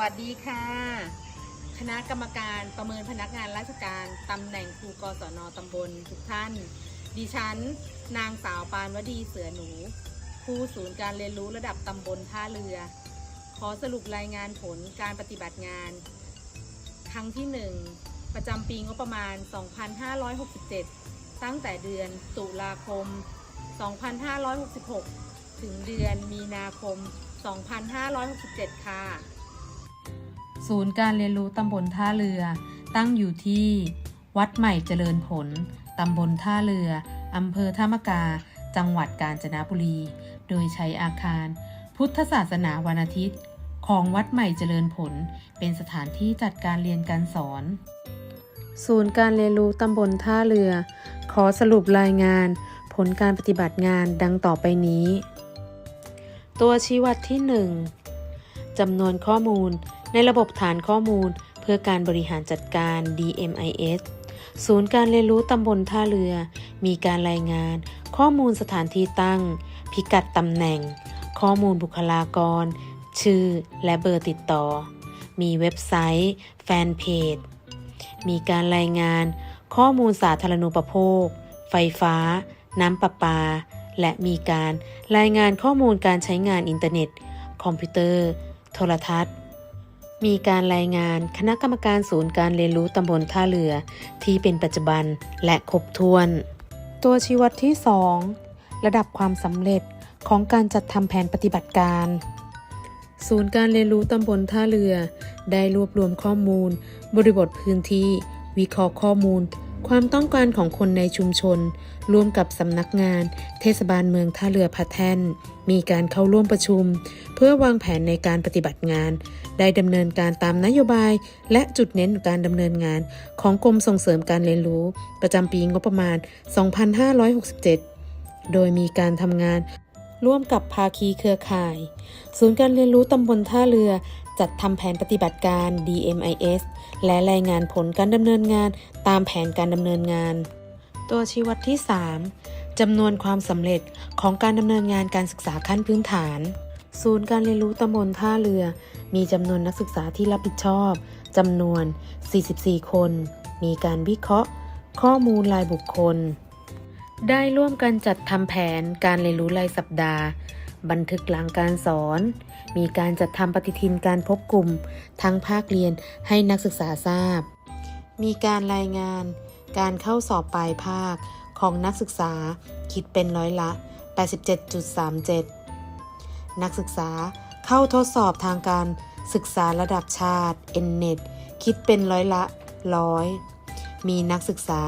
วัสดีค่ะ คณะกรรมการประเมินพนักงานราชการตำแหน่งครูกศนตำบลทุกท่าน ดิฉัน นางสาวปานวดีเสือหนูครูศูนย์การเรียนรู้ระดับตำบลท่าเรือ ขอสรุปรายงานผลการปฏิบัติงาน ครั้งที่ 1 ประจำปีงบประมาณ 2567 ตั้งแต่เดือนตุลาคม 2566 ถึงเดือนมีนาคม 2567 ค่ะ ศูนย์การเรียนรู้ตำบลท่าเรือ ตั้งอยู่ที่วัดใหม่เจริญผล ตำบลท่าเรือ อำเภอท่ามะกา จังหวัดกาญจนบุรี โดยใช้อาคาร พุทธศาสนาวันอาทิตย์ ของวัดใหม่เจริญผล เป็นสถานที่จัดการเรียนการสอน ศูนย์การเรียนรู้ตำบลท่าเรือ ขอสรุปรายงาน ผลการปฏิบัติงานดังต่อไปนี้ ตัวชี้วัดที่ 1จำนวนข้อมูล ในระบบฐานข้อมูล เพื่อการบริหารจัดการ DMIS ศูนย์การเรียนรู้ตำบลท่าเรือ มีการรายงาน ข้อมูลสถานที่ตั้ง พิกัดตำแหน่ง ข้อมูลบุคลากร ชื่อ และเบอร์ติดต่อ มีเว็บไซต์ แฟนเพจ มีการรายงาน ข้อมูลสาธารณูปโภค ไฟฟ้า น้ำประปา และมีการรายงานข้อมูลการใช้งานอินเทอร์เน็ต คอมพิวเตอร์ โทรทัศน์ มีการรายงานคณะกรรมการศูนย์การเรียนรู้ตำบลท่าเรือ ที่เป็นปัจจุบันและครบถ้วน ตัวชี้วัดที่ 2 ระดับความสำเร็จของการจัดทำแผนปฏิบัติการ ศูนย์การเรียนรู้ตำบลท่าเรือ ได้รวบรวมข้อมูล บริบทพื้นที่ วิเคราะห์ข้อมูล ความต้องการของคนในชุมชน ร่วมกับสำนักงาน เทศบาลเมืองท่าเรือพะแท่น มีการเข้าร่วมประชุม เพื่อวางแผนในการปฏิบัติงาน ได้ดำเนินการตามนโยบาย และจุดเน้นการดำเนินงาน ของกรมส่งเสริมการเรียนรู้ ประจำปีงบประมาณ 2567 โดยมีการทำงานร่วมกับภาคีเครือข่าย ศูนย์การเรียนรู้ตำบลท่าเรือ จัดทำแผนปฏิบัติการ DMIS และรายงานผลการดำเนินงานตามแผนการดำเนินงาน ตัวชี้วัดที่ 3จำนวนความสำเร็จของการดำเนินงานการศึกษาขั้นพื้นฐาน ศูนย์การเรียนรู้ตำบลท่าเรือ มีจำนวนนักศึกษาที่รับผิดชอบจำนวน 44 คน มีการวิเคราะห์ ข้อมูลรายบุคคล ได้ร่วมกันจัดทำแผนการเรียนรู้รายสัปดาห์ บันทึกหลังการสอน มีการจัดทำปฏิทินการพบกลุ่ม ทั้งภาคเรียนให้นักศึกษาทราบ มีการรายงานการเข้าสอบปลายภาคของนักศึกษาคิดเป็นร้อยละ 87.37 นักศึกษาเข้าทดสอบทางการศึกษาระดับชาติ NNET คิดเป็นร้อยละร้อยมีนักศึกษา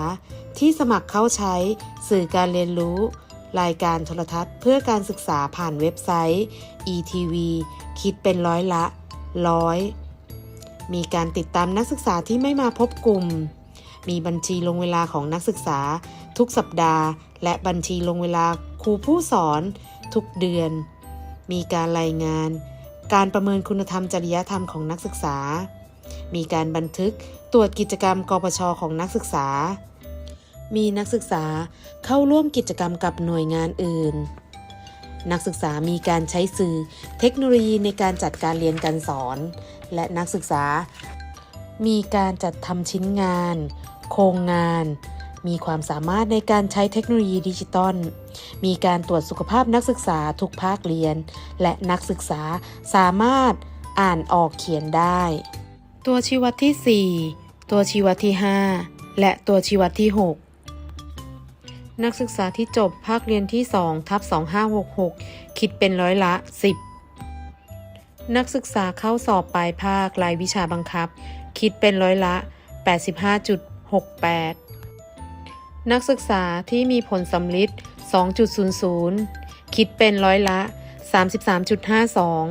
ที่สมัครเข้าใช้สื่อการเรียนรู้ รายการโทรทัศน์เพื่อการศึกษาผ่านเว็บไซต์ ETV คิดเป็นร้อยละร้อยมีการติดตามนักศึกษาที่ไม่มาพบกลุ่ม มีบัญชีลงเวลาของนักศึกษา ทุกสัปดาห์ และบัญชีลงเวลาครูผู้สอน ทุกเดือน มีการรายงาน การประเมินคุณธรรมจริยธรรมของนักศึกษา มีการบันทึกตรวจกิจกรรมกปชของนักศึกษา มีนักศึกษาเข้าร่วมกิจกรรมกับหน่วยงานอื่น นักศึกษามีการใช้สื่อเทคโนโลยีในการจัดการเรียนการสอน และนักศึกษา มีการจัดทำชิ้นงาน โครงงาน มีความสามารถในการใช้เทคโนโลยีดิจิตอล มีการตรวจสุขภาพนักศึกษาทุกภาคเรียน และนักศึกษาสามารถอ่านออกเขียนได้ ตัวชี้วัดที่ 4 ตัวชี้วัดที่ 5 และตัวชี้วัดที่ 6 นักศึกษาที่จบภาคเรียนที่2ทับ2566 คิดเป็นร้อยละ 10 นักศึกษาเข้าสอบปลายภาครายวิชาบังคับ คิดเป็นร้อยละ 85.68 นักศึกษาที่มีผลสำลิด2.00 คิดเป็นร้อยละ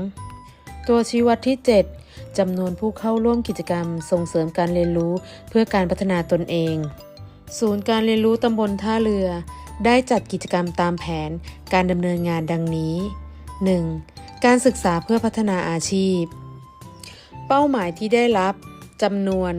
33.52 ตัวชี้วัดที่ 7จำนวนผู้เข้าร่วมกิจกรรมส่งเสริมการเรียนรู้เพื่อการพัฒนาตนเอง ศูนย์การเรียนรู้ตำบลท่าเรือ ได้จัดกิจกรรมตามแผนการดำเนินงานดังนี้ 1. การศึกษาเพื่อพัฒนาอาชีพ เป้าหมายที่ได้รับจำนวน